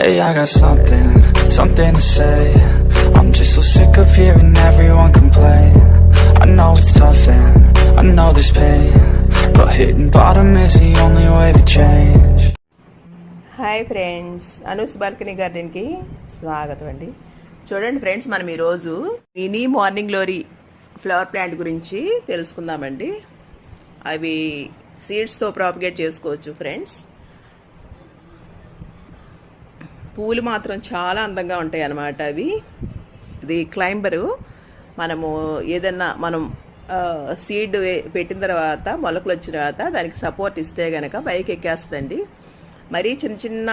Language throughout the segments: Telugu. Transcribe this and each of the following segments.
Hey, I got something, something to say. I'm just so sick of hearing everyone complain. I know it's tough and I know there's pain. But hitting bottom is the only way to change. Hi friends Anu's balcony గార్డెన్కి స్వాగతం అండి చూడండి ఫ్రెండ్స్ మనం ఈరోజు mini morning glory flower plant గురించి తెలుసుకుందామండి అవి సీడ్స్తో ప్రాపిగేట్ చేసుకోవచ్చు ఫ్రెండ్స్ పూలు మాత్రం చాలా అందంగా ఉంటాయి అన్నమాట అవి. ఇది క్లైంబరు. మనము ఏదన్నా మనం సీడ్ పెట్టిన తర్వాత మొలకలు వచ్చిన తర్వాత దానికి సపోర్ట్ ఇస్తే గనక పైకి ఎక్కేస్తుందండి. మరీ చిన్న చిన్న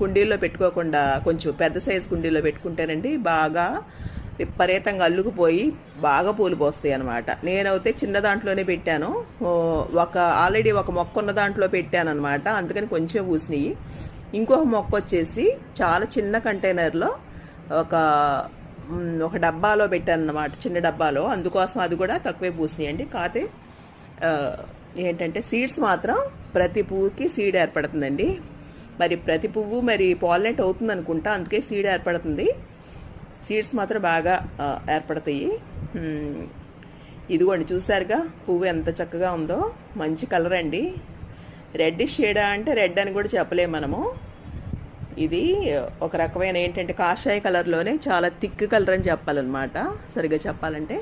కుండీల్లో పెట్టుకోకుండా కొంచెం పెద్ద సైజు కుండీలో పెట్టుకుంటేనండి బాగా విపరీతంగా అల్లుకుపోయి బాగా పూలు పోస్తాయి అనమాట నేనైతే చిన్న దాంట్లోనే పెట్టాను. ఒక ఆల్రెడీ ఒక మొక్క ఉన్న దాంట్లో పెట్టాను అనమాట అందుకని కొంచెం పూసినాయి. ఇంకొక మొక్క వచ్చేసి చాలా చిన్న కంటైనర్లో ఒక ఒక డబ్బాలో పెట్టాను అనమాట చిన్న డబ్బాలో. అందుకోసం అది కూడా తక్కువే పూసినాయండి. కాతే ఏంటంటే సీడ్స్ మాత్రం ప్రతి పువ్వుకి సీడ్ ఏర్పడుతుందండి. మరి ప్రతి పువ్వు మరి పాలినేట్ అవుతుంది అనుకుంటా అందుకే సీడ్ ఏర్పడుతుంది. సీడ్స్ మాత్రం బాగా ఏర్పడతాయి. ఇదిగోండి చూసారుగా పువ్వు ఎంత చక్కగా ఉందో. మంచి కలర్ అండి రెడ్ షేడా అంటే రెడ్ అని కూడా చెప్పలేము మనము. ఇది ఒక రకమైన ఏంటంటే కాషాయ కలర్లోనే చాలా థిక్ కలర్ అని చెప్పాలన్నమాట. సరిగ్గా చెప్పాలంటే.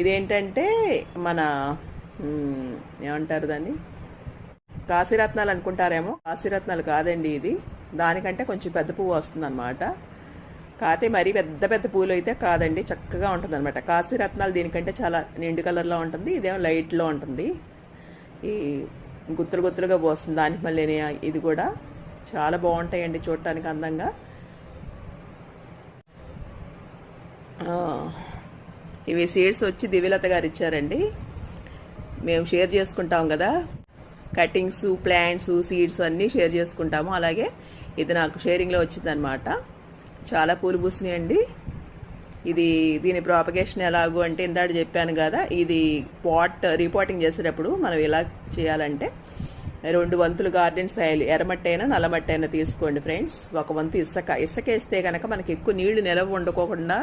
ఇదేంటంటే మన ఏమంటారు దాన్ని? కాశీరత్నాలు అనుకుంటారేమో? కాశీరత్నాలు కాదండి ఇది. దానికంటే కొంచెం పెద్ద పువ్వు వస్తుంది అనమాట కాతే మరీ పెద్ద పెద్ద పూలు అయితే కాదండి. చక్కగా ఉంటుంది అనమాట కాశీరత్నాలు దీనికంటే చాలా నిండు కలర్లో ఉంటుంది. ఇదేమో లైట్లో ఉంటుంది. ఈ గుత్తులు గుత్తులుగా పోస్తుంది. దానికి మళ్ళీ ఇది కూడా చాలా బాగుంటాయండి చూడటానికి అందంగా. ఇవి సీడ్స్ వచ్చి దివ్యలత గారు ఇచ్చారండి. మేము షేర్ చేసుకుంటాం కదా. కటింగ్స్ ప్లాంట్స్ సీడ్స్ అన్నీ షేర్ చేసుకుంటాము. అలాగే ఇది నాకు షేరింగ్లో వచ్చిందనమాట చాలా పూలు పూసినాయండి. ఇది దీని ప్రాపగేషన్ ఎలాగో అంటే ఇందాడు చెప్పాను కదా ఇది పాట్ రిపోర్టింగ్ చేసేటప్పుడు మనం ఎలా చేయాలంటే రెండు వంతులు గార్డెన్ సాయిల్ ఎర్రమట్టి అయినా నల్లమట్టి అయినా తీసుకోండి ఫ్రెండ్స్ ఒక వంతు ఇసుక. ఇసుక వేస్తే కనుక మనకి ఎక్కువ నీళ్ళు నిలవ ఉండకోకుండా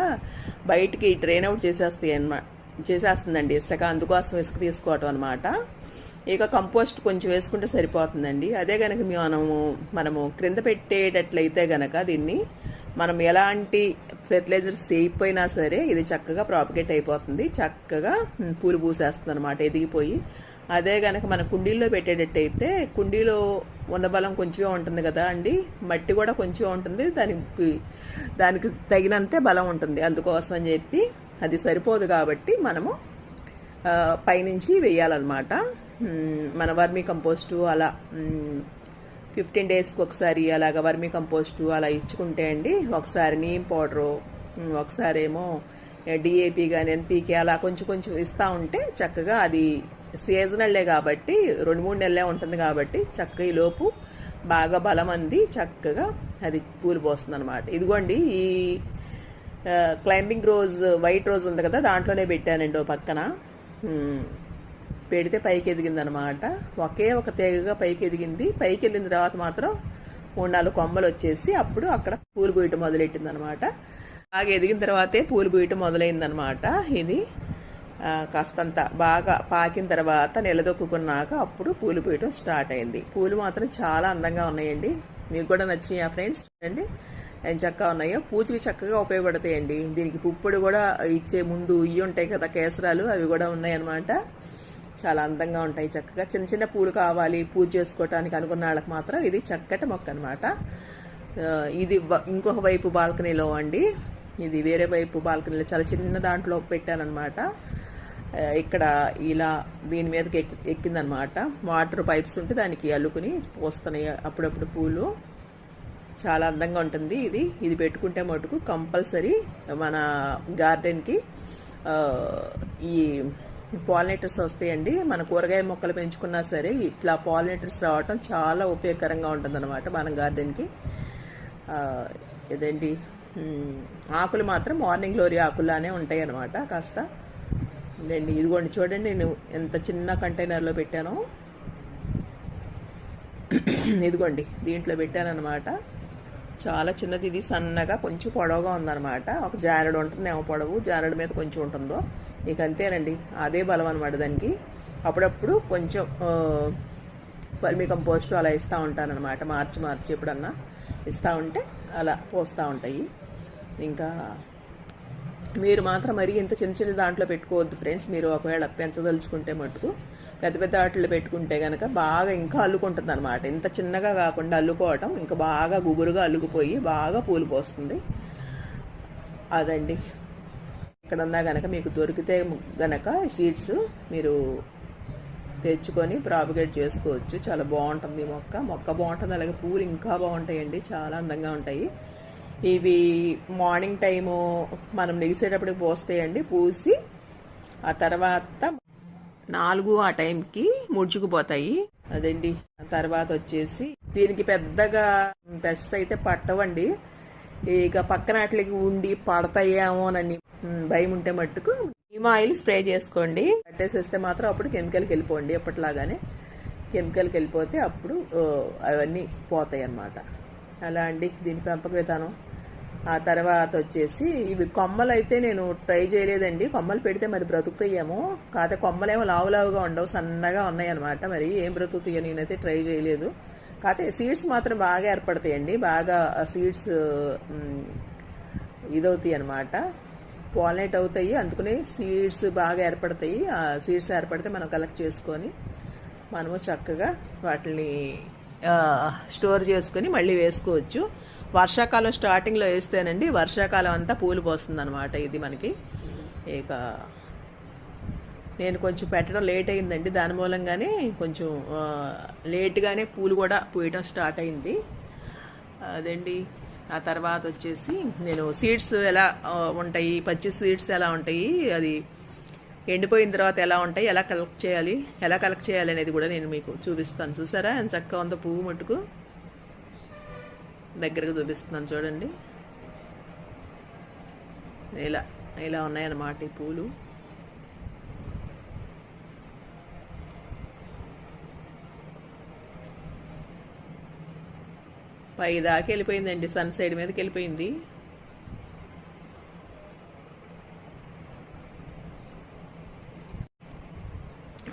బయటికి డ్రైన్ అవుట్ చేసేస్తాయి అన్నమాట చేసేస్తుందండి ఇసుక. అందుకోసం ఇసుక తీసుకోవటం అనమాట ఇక కంపోస్ట్ కొంచెం వేసుకుంటే సరిపోతుందండి. అదే కనుక మనము మనము క్రింద పెట్టేటట్లయితే గనక దీన్ని మనం ఎలాంటి ఫెర్టిలైజర్స్ వేయిపోయినా సరే ఇది చక్కగా ప్రాపగేట్ అయిపోతుంది. చక్కగా పూలు పూసేస్తుంది అనమాట ఎదిగిపోయి. అదే కనుక మన కుండీల్లో పెట్టేటట్టయితే కుండీలో ఉన్న బలం కొంచెమే ఉంటుంది కదా అండి. మట్టి కూడా కొంచెం ఉంటుంది. దానికి దానికి తగినంతే బలం ఉంటుంది. అందుకోసం అని చెప్పి అది సరిపోదు కాబట్టి మనము పైనుంచి వేయాలన్నమాట. మన వర్మీ కంపోస్టు అలా ఫిఫ్టీన్ డేస్కి ఒకసారి అలాగ వర్మీ కంపోస్టు అలా ఇచ్చుకుంటే అండి ఒకసారి నీమ్ పౌడరు ఒకసారి ఏమో డిఏపి కానీ ఎన్పీకే అలా కొంచెం కొంచెం ఇస్తూ ఉంటే చక్కగా అది సీజనల్లే కాబట్టి రెండు మూడు నెలలే ఉంటుంది కాబట్టి చక్కగా ఈ లోపు బాగా బలం అంది చక్కగా అది పూలు పోస్తుంది అనమాట ఇదిగోండి ఈ క్లైంబింగ్ రోజ్ వైట్ రోజ్ ఉంది కదా దాంట్లోనే పెట్టానండి ఓ పక్కన. పెడితే పైకి ఎదిగింది అనమాట ఒకే ఒక తీగగా పైకి ఎదిగింది పైకి వెళ్ళిన తర్వాత మాత్రం మూడు నాలుగు కొమ్మలు వచ్చేసి అప్పుడు అక్కడ పూలు పూయటం మొదలెట్టింది అనమాట బాగా ఎదిగిన తర్వాతే పూలు పూయటం మొదలైందనమాట. ఇది కాస్తంత బాగా పాకిన తర్వాత నిలదొక్కున్నాక అప్పుడు పూలు పూయటం స్టార్ట్ అయింది. పూలు మాత్రం చాలా అందంగా ఉన్నాయండి. మీకు కూడా నచ్చినాయా ఫ్రెండ్స్? అండి ఎంత చక్కగా ఉన్నాయో. పూజకి చక్కగా ఉపయోగపడతాయండి. దీనికి పుప్పుడు కూడా ఇచ్చే ముందు ఇవి ఉంటాయి కదా కేసరాలు అవి కూడా ఉన్నాయన్నమాట. చాలా అందంగా ఉంటాయి చక్కగా. చిన్న చిన్న పూలు కావాలి పూజ చేసుకోవటానికి అనుకున్న వాళ్ళకి మాత్రం ఇది చక్కటి మొక్క అనమాట ఇది ఇంకొక వైపు బాల్కనీలో అండి. ఇది వేరే వైపు బాల్కనీలో చాలా చిన్న దాంట్లో పెట్టానమాట ఇక్కడ ఇలా దీని మీదకి ఎక్కి ఎక్కిందనమాట వాటర్ పైప్స్ ఉంటే దానికి అల్లుకుని పోస్తున్నాయి అప్పుడప్పుడు పూలు. చాలా అందంగా ఉంటుంది ఇది. ఇది పెట్టుకుంటే మటుకు కంపల్సరీ మన గార్డెన్కి ఈ పాలినేటర్స్ వస్తాయండి. మన కూరగాయ మొక్కలు పెంచుకున్నా సరే ఇట్లా పాలినేటర్స్ రావటం చాలా ఉపయోగకరంగా ఉంటుందన్నమాట మన గార్డెన్కి. ఆ, ఇదేంటి? ఆకులు మాత్రం మార్నింగ్ గ్లోరీ ఆకులానే ఉంటాయి అనమాట కాస్త. ఇదండి ఇదిగోండి చూడండి నేను ఎంత చిన్న కంటైనర్లో పెట్టాను. ఇదిగోండి దీంట్లో పెట్టానమాట చాలా చిన్నది ఇది సన్నగా కొంచెం పొడవుగా ఉందన్నమాట. ఒక జారడు ఉంటుంది ఏమో పొడవు జారడు మీద కొంచెం ఉంటుందో. ఇక అంతేనండి. అదే బలం అనమాట దానికి. అప్పుడప్పుడు కొంచెం పర్మి కంపోస్ట్ అలా ఇస్తూ ఉంటానన్నమాట. మార్చి మార్చి ఎప్పుడన్నా ఇస్తూ ఉంటే అలా పోస్తూ ఉంటాయి. ఇంకా మీరు మాత్రం మరి ఇంత చిన్న చిన్న దాంట్లో పెట్టుకోవద్దు ఫ్రెండ్స్. మీరు ఒకవేళ పెంచదలుచుకుంటే మటుకు పెద్ద పెద్ద వాటిలో పెట్టుకుంటే కనుక బాగా ఇంకా అల్లుకుంటుంది అనమాట ఇంత చిన్నగా కాకుండా అల్లుకోవటం ఇంకా బాగా గుబురుగా అల్లుకుపోయి బాగా పూలు పోస్తుంది. అదండి. ఎక్కడన్నా గనక మీకు దొరికితే గనక సీడ్స్ మీరు తెచ్చుకొని ప్రాపిగేట్ చేసుకోవచ్చు. చాలా బాగుంటుంది మొక్క. మొక్క బాగుంటుంది. అలాగే పూలు ఇంకా బాగుంటాయండి. చాలా అందంగా ఉంటాయి. ఇవి మార్నింగ్ టైము మనం నెగిసేటప్పటికి పోస్తాయండి. పూసి ఆ తర్వాత నాలుగు ఆ టైంకి ముడుచుకుపోతాయి. అదండి. ఆ తర్వాత వచ్చేసి దీనికి పెద్దగా పెస్ట్ అయితే పట్టవండి. ఇక పక్కన వాటికి ఉండి పడతాయేమోనని అని భయం ఉంటే మట్టుకు నిమ్ ఆయిల్ స్ప్రే చేసుకోండి. కట్టేసేస్తే మాత్రం అప్పుడు కెమికల్కి వెళ్ళిపోండి ఎప్పటిలాగానే. కెమికల్కి వెళ్ళిపోతే అప్పుడు అవన్నీ పోతాయి అన్నమాట అలా అండి దీని పెంపక విధానం. ఆ తర్వాత వచ్చేసి ఇవి కొమ్మలు అయితే నేను ట్రై చేయలేదండి. కొమ్మలు పెడితే మరి బ్రతుకుతాయేమో. కాకపోతే కొమ్మలేమో లావు లావుగా ఉండవు సన్నగా ఉన్నాయి అనమాట మరి ఏం బ్రతుకుతాయో నేనైతే ట్రై చేయలేదు. కాకపోతే సీడ్స్ మాత్రం బాగా ఏర్పడతాయండి. బాగా సీడ్స్ ఇదవుతాయి అనమాట పాలినేట్ అవుతాయి. అందుకనే సీడ్స్ బాగా ఏర్పడతాయి. ఆ సీడ్స్ ఏర్పడితే మనం కలెక్ట్ చేసుకొని మనము చక్కగా వాటిని స్టోర్ చేసుకొని మళ్ళీ వేసుకోవచ్చు. వర్షాకాలం స్టార్టింగ్లో వేస్తేనండి వర్షాకాలం అంతా పూలు పోస్తుంది అనమాట ఇది మనకి. ఇక నేను కొంచెం పెట్టడం లేట్ అయిందండి. దాని మూలంగానే కొంచెం లేట్గానే పూలు కూడా పూయడం స్టార్ట్ అయింది. అదండి ఆ తర్వాత వచ్చేసి నేను సీడ్స్ ఎలా ఉంటాయి పచ్చి సీడ్స్ ఎలా ఉంటాయి అది ఎండిపోయిన తర్వాత ఎలా ఉంటాయి ఎలా కలెక్ట్ చేయాలి ఎలా కలెక్ట్ చేయాలి అనేది కూడా నేను మీకు చూపిస్తాను. చూసారా? ఎంత చక్కగా ఉందో పువ్వు మట్టుకు దగ్గరగా చూపిస్తున్నాను చూడండి. ఇలా ఇలా ఉన్నాయన్నమాట ఈ పూలు. పై దాకా వెళ్ళిపోయిందండి సన్ సైడ్ మీదకి వెళ్ళిపోయింది.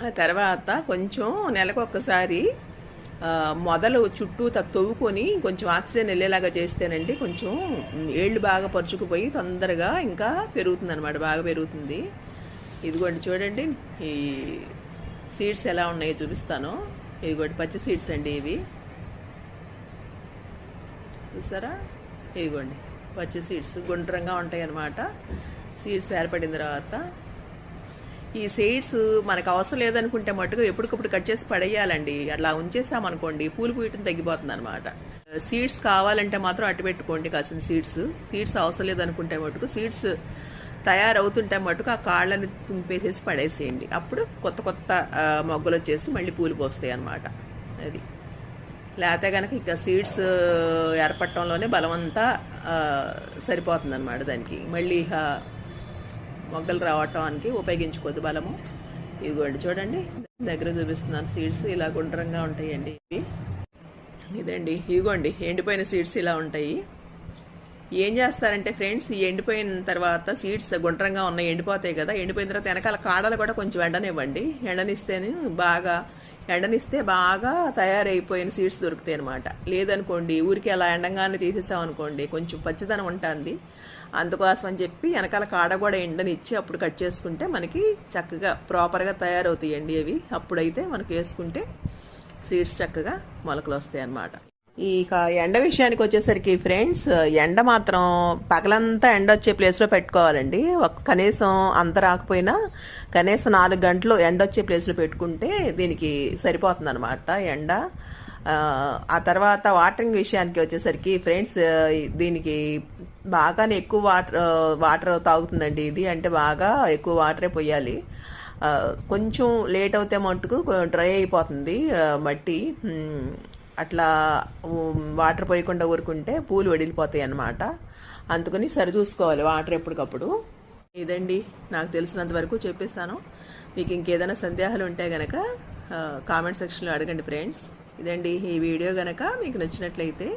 ఆ తర్వాత కొంచెం నెలకు ఒక్కసారి మొదలు చుట్టూ తొవ్వుకొని తవ్వుకొని కొంచెం ఆక్సిజన్ వెళ్ళేలాగా చేస్తేనండి కొంచెం ఏళ్ళు బాగా పరుచుకుపోయి తొందరగా ఇంకా పెరుగుతుంది అనమాట బాగా పెరుగుతుంది. ఇదిగోండి చూడండి ఈ సీడ్స్ ఎలా ఉన్నాయో చూపిస్తాను. ఇదిగోండి పచ్చి సీడ్స్ అండి ఇవి. చూసారా? ఇదిగోండి. వచ్చే సీడ్స్ గుండ్రంగా ఉంటాయి అన్నమాట సీడ్స్ ఏర్పడిన తర్వాత ఈ సీడ్స్ మనకు అవసరం లేదనుకుంటే మటుకు ఎప్పటికప్పుడు కట్ చేసి పడేయాలండి. అట్లా ఉంచేసామనుకోండి పూలు పూయటం తగ్గిపోతుంది అనమాట సీడ్స్ కావాలంటే మాత్రం అట్టు పెట్టుకోండి కాసిన సీడ్స్. సీడ్స్ అవసరం లేదనుకుంటే మటుకు సీడ్స్ తయారవుతుంటే మటుకు ఆ కాళ్ళని తుంపేసేసి పడేసేయండి. అప్పుడు కొత్త కొత్త మొగ్గలు వచ్చేసి మళ్ళీ పూలు పోస్తాయి అనమాట అది. లేకపోతే కనుక ఇక సీడ్స్ ఏర్పడటంలోనే బలమంతా సరిపోతుంది అనమాట దానికి. మళ్ళీ ఇక మొగ్గలు రావటానికి ఉపయోగించుకోదు బలము. ఇదిగోండి చూడండి. దగ్గర చూపిస్తున్నాను సీడ్స్ ఇలా గుండ్రంగా ఉంటాయండి ఇవి. ఇదండి. ఇదిగోండి. ఎండిపోయిన సీడ్స్ ఇలా ఉంటాయి. ఏం చేస్తారంటే ఫ్రెండ్స్ ఈ ఎండిపోయిన తర్వాత సీడ్స్ గుండ్రంగా ఉన్నాయి ఎండిపోతాయి కదా. ఎండిపోయిన తర్వాత వెనకాల కాడలు కూడా కొంచెం ఎండనివ్వండి. ఎండనిస్తేనే బాగా ఎండనిస్తే బాగా తయారైపోయిన సీడ్స్ దొరుకుతాయి అనమాట లేదనుకోండి ఊరికి అలా ఎండంగానే తీసేసామనుకోండి కొంచెం పచ్చదనం ఉంటుంది. అందుకోసం అని చెప్పి వెనకాల కాడ కూడా ఎండనిచ్చి అప్పుడు కట్ చేసుకుంటే మనకి చక్కగా ప్రాపర్గా తయారవుతాయండి అవి. అప్పుడైతే మనకు వేసుకుంటే సీడ్స్ చక్కగా మొలకలు వస్తాయి అన్నమాట ఇక ఎండ విషయానికి వచ్చేసరికి ఫ్రెండ్స్ ఎండ మాత్రం పగలంతా ఎండ వచ్చే ప్లేస్లో పెట్టుకోవాలండి. ఒక కనీసం అంత రాకపోయినా కనీసం నాలుగు గంటలు ఎండ వచ్చే ప్లేస్లో పెట్టుకుంటే దీనికి సరిపోతుంది అనమాట ఎండ. ఆ, తర్వాత వాటరింగ్ విషయానికి వచ్చేసరికి ఫ్రెండ్స్ దీనికి బాగానే ఎక్కువ వాటర్ వాటర్ తాగుతుందండి ఇది. అంటే బాగా ఎక్కువ వాటరే పోయాలి. కొంచెం లేట్ అవుతే మట్టుకు డ్రై అయిపోతుంది మట్టి. అట్లా వాటర్ పోయకుండా ఊరుకుంటే పూలు వడిలిపోతాయి అన్నమాట. అందుకని సరి చూసుకోవాలి వాటర్ ఎప్పటికప్పుడు. ఇదండి నాకు తెలిసినంత వరకు చెప్పేస్తాను. మీకు ఇంకేదైనా సందేహాలు ఉంటే గనక కామెంట్ సెక్షన్లో అడగండి ఫ్రెండ్స్. ఇదండి ఈ వీడియో గనక మీకు నచ్చినట్లయితే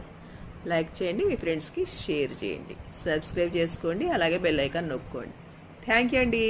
లైక్ చేయండి మీ ఫ్రెండ్స్కి షేర్ చేయండి. సబ్స్క్రైబ్ చేసుకోండి అలాగే బెల్ ఐకాన్ నొక్కోండి. థ్యాంక్ యూ అండి.